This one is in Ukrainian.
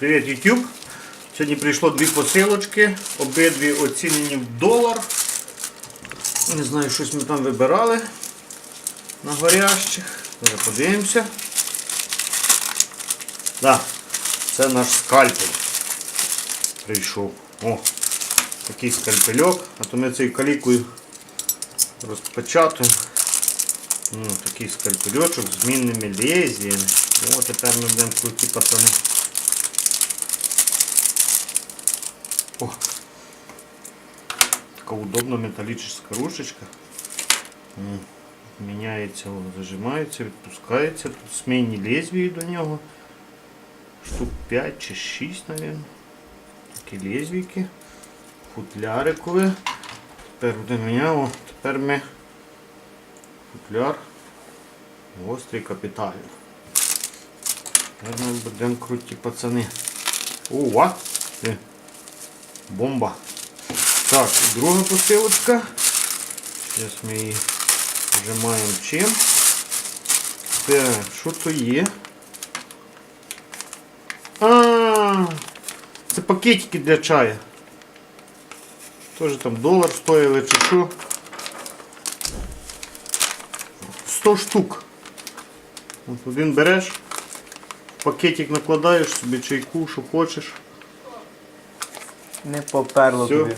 Привіт, YouTube. Сьогодні прийшло дві посилочки, обидві оцінені в долар. Не знаю, щось ми там вибирали на горящих. Зараз подивимося. Да, це наш скальпель. Прийшов. О, такий скальпельок. А то ми цією калікою розпечатуємо. Ну, такий скальпельочок з змінними лезвіями. О, тепер ми будемо круті пацани. Така удобна металічна ручечка. Міняється, о, зажимається, відпускається. Тут змінні лезвії до нього. Штук 5 чи 6, мабуть. Такі лезвійки. Футлярикові. Тепер буде міняв. О, Тепер ми футляр гострий капітальний. Тепер ми будемо круті пацани. Ова! Бомба. Так, друга посилочка. Зараз ми її вжимаємо чим. Так, що то є? А, це пакетики для чая. Тоже там долар стоїли чи що. 100 штук. От один береш, пакетик накладаєш собі чайку, що хочеш. Не поперло Все. тобі.